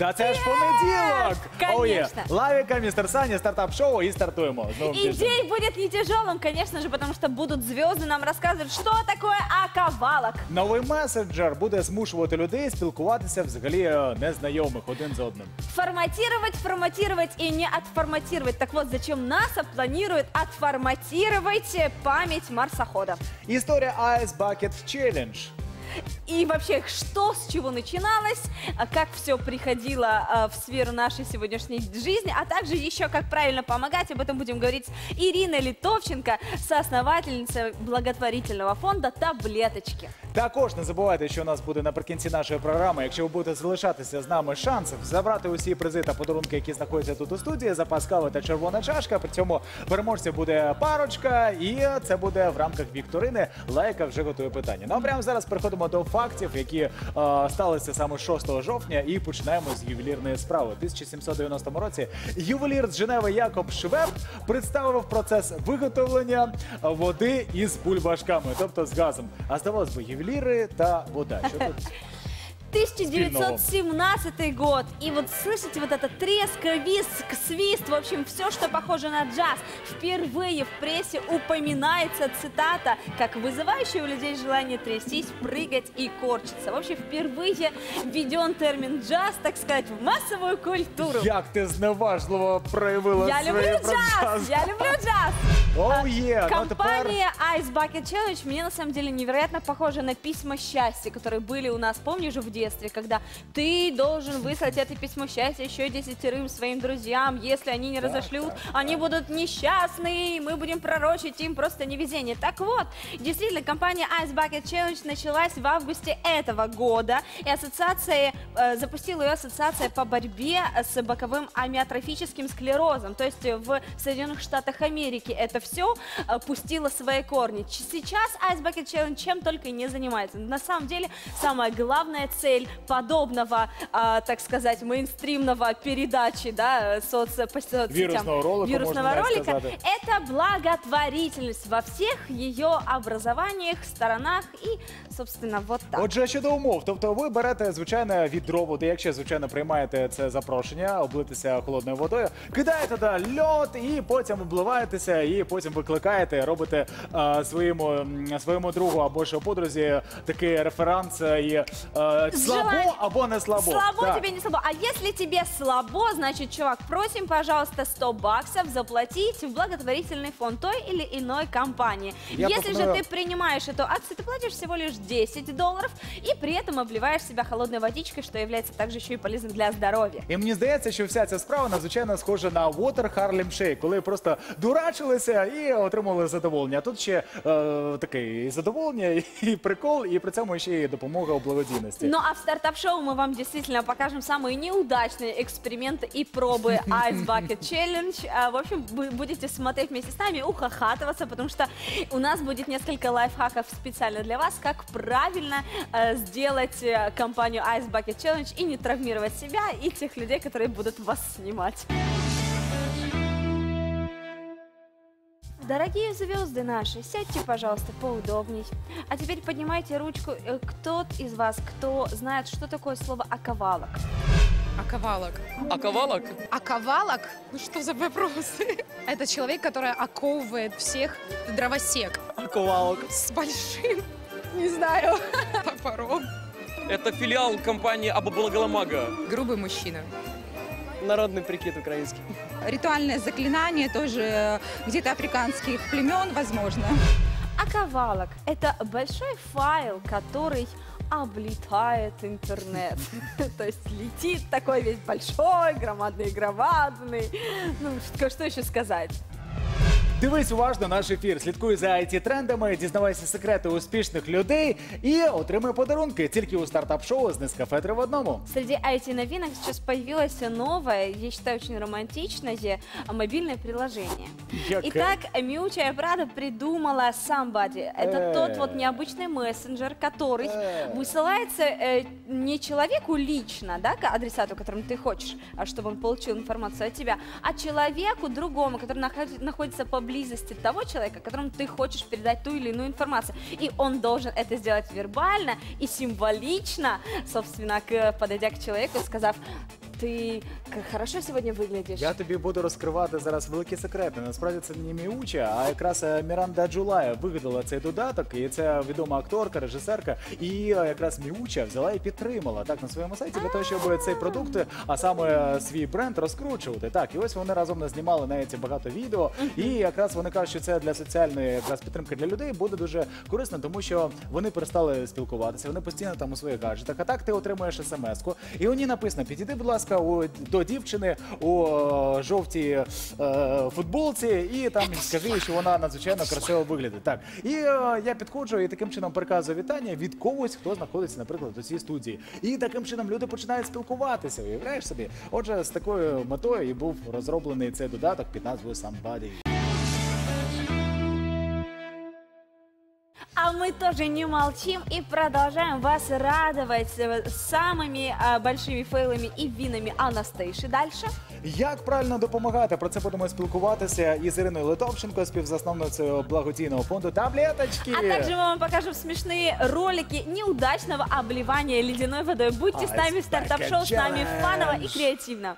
Та це ж понеділок! Конечно. Оє, Лавіка, містер Саня, стартап-шоу і стартуємо. З новим И тижнем. день будет не тяжелым, конечно же, потому что будут звезды нам рассказывать, что такое оковалок. Новий месенджер буде змушувати людей спілкуватися взагалі е, незнайомих один з одним. Форматировать, форматировать и не отформатировать. Так вот, зачем НАСА планирует отформатировать э, память марсохода? Історія Ice Bucket Challenge. И вообще, что с чего начиналось, а как все приходило а, в сферу нашей сегодняшней жизни, а также еще как правильно помогать. Об этом будем говорить с Ириной Литовченко, соосновательницей благотворительного фонда «Таблеточки». Також не забувайте, що у нас буде наприкінці нашої програми. Якщо ви будете залишатися з нами шансів забрати усі призи та подарунки, які знаходяться тут у студії, запас кави та червона чашка. При цьому переможців буде парочка, і це буде в рамках вікторини. Лайка вже готує питання. Ну а прямо зараз переходимо До фактів, які е, сталися саме 6 жовтня, і починаємо з ювелірної справи. У 1790 році ювелір з Женеви Якоб Швеб представив процес виготовлення води із бульбашками, тобто з газом. А здавалось би, ювеліри та вода. Що тут? 1917 год. И вот слышите вот это треск, виск, свист, в общем, все, что похоже на джаз. Впервые в прессе упоминается цитата, как вызывающее у людей желание трястись, прыгать и корчиться. В общем, впервые введен термин джаз, так сказать, в массовую культуру. Як ти зневажливо проявила Я своє люблю про джаз! Я люблю джаз! Оу є! Ну тепер Компания Ice Bucket Challenge мне на самом деле невероятно похожа на письма счастья, которые были у нас, помнишь, в детстве, когда ты должен выслать это письмо счастья еще десятерым своим друзьям, если они не Так, разошлют, так, они будут несчастны, и мы будем пророчить им просто невезение. Так вот, действительно, компания Ice Bucket Challenge началась в августе этого года, и ассоциация, э, запустила ее ассоциация по борьбе с боковым амиотрофическим склерозом, то есть в Соединенных Штатах Америки это все пустило свои корни. Сейчас Ice Bucket Challenge чем только и не занимается. На самом деле, самая главная цель подобного, а, так сказать, мейнстримного передачи, да, соц, по соцсетям, Вирусного ролика, вирусного ролика, сказать. это благотворительность во всех ее образованиях, сторонах и, собственно, вот так. Отже, щодо умов, тобто ви берете звичайне відро води, якщо звичайно приймаєте це запрошення, облитися холодною водою, кидаєте туди льод і потім обливаєтеся, і потім викликаєте, робите а, своєму своєму другу або ж подрузі такий реферанс е, і е, слабо Желание- або не слабо. Слабо Так. тебе не слабо. А если тебе слабо, значит, чувак, просим, пожалуйста, 100 баксов заплатить в благотворительный фонд той или иной компании. Я если же пропоную- ты принимаешь эту акцию, ты платишь всего лишь 10 долларов и при этом обливаешь себя холодной водичкой, что является также еще и полезным для здоровья. І мені здається, що вся ця справа надзвичайно схожа на Water Harlem Shake, коли просто дурачилися і отримали задоволення. А тут ще е, таке і задоволення, і прикол, і при цьому ще й допомога у благодійності. Ну а а в стартап-шоу мы вам действительно покажем самые неудачные эксперименты и пробы Ice Bucket Challenge. А, В общем, вы будете смотреть вместе с нами, ухахатываться, потому что у нас будет несколько лайфхаков специально для вас, как правильно э, сделать э, компанию Ice Bucket Challenge и не травмировать себя и тех людей, которые будут вас снимать. Дорогие звезды наши, сядьте, пожалуйста, поудобней. А теперь поднимайте ручку. Э, Кто из вас, кто знает, что такое слово оковалок? Оковалок. Оковалок? Оковалок? Ну что за вопросы? Это человек, который оковывает всех дровосек. Оковалок. С большим, не знаю, топором. Это филиал компании Абабалагаламага. Грубый мужчина. Народный прикид украинский. Ритуальное заклинание тоже э, где-то африканских племен, возможно. Оковалок – это большой файл, который облетает интернет. То есть летит такой весь большой, громадный, громадный. Ну, что, что еще сказать? Дивись уважно наш ефір. Слідкуй за it трендами, дізнавайся секрети успішних людей і отримай подарунки тільки у стартап-шоу з Нескафе 3 в одному. Среди IT-новинок сейчас появилось новое, я считаю, очень романтичное а, мобильное приложение. Яке? Итак, Миучая Прада придумала Somebody. Это Э. тот вот необычный мессенджер, который Э. высылается э, не человеку лично, да, к адресату, которому ты хочешь, а чтобы он получил информацию от тебя, а человеку другому, который наход- находится поблизости того человека, которому ты хочешь передать ту или иную информацию. И он должен это сделать вербально и символично, собственно, к- подойдя к человеку, сказав, ты хорошо сегодня выглядишь. Я тобі буду розкривати зараз великі секрети. Насправді це не Міуча, а якраз е, Міранда Джулая вигадала цей додаток, і це відома акторка, режисерка. І е, якраз Міуча взяла і підтримала так на своєму сайті для того, щоб цей продукт, а саме е, свій бренд розкручувати. Так, і ось вони разом знімали навіть багато відео. І якраз вони кажуть, що це для соціальної якраз підтримки для людей буде дуже корисно, тому що вони перестали спілкуватися, вони постійно там у своїх гаджетах. А так ти отримуєш смс-ку, і у ній написано: підійди, будь ласка, у, до дівчини у е, жовтій е, футболці, і там скажи, що вона надзвичайно красиво виглядає. Так, і е, я підходжу і таким чином переказую вітання від когось, хто знаходиться, наприклад, у цій студії. І таким чином люди починають спілкуватися. Уявляєш собі? Отже, з такою метою і був розроблений цей додаток під назвою Somebody. мы тоже не молчим и продолжаем вас радовать э, самыми а, большими фейлами и винами Анастейши. Дальше. Як правильно допомагати? Про це будемо спілкуватися із Іриною Литовченко, співзасновницею благодійного фонду Таблеточки. А также мы вам покажем смешные ролики неудачного обливания ледяной водой. Будьте с Ice нами в стартап-шоу, с нами Bucket фаново и Challenge. креативно.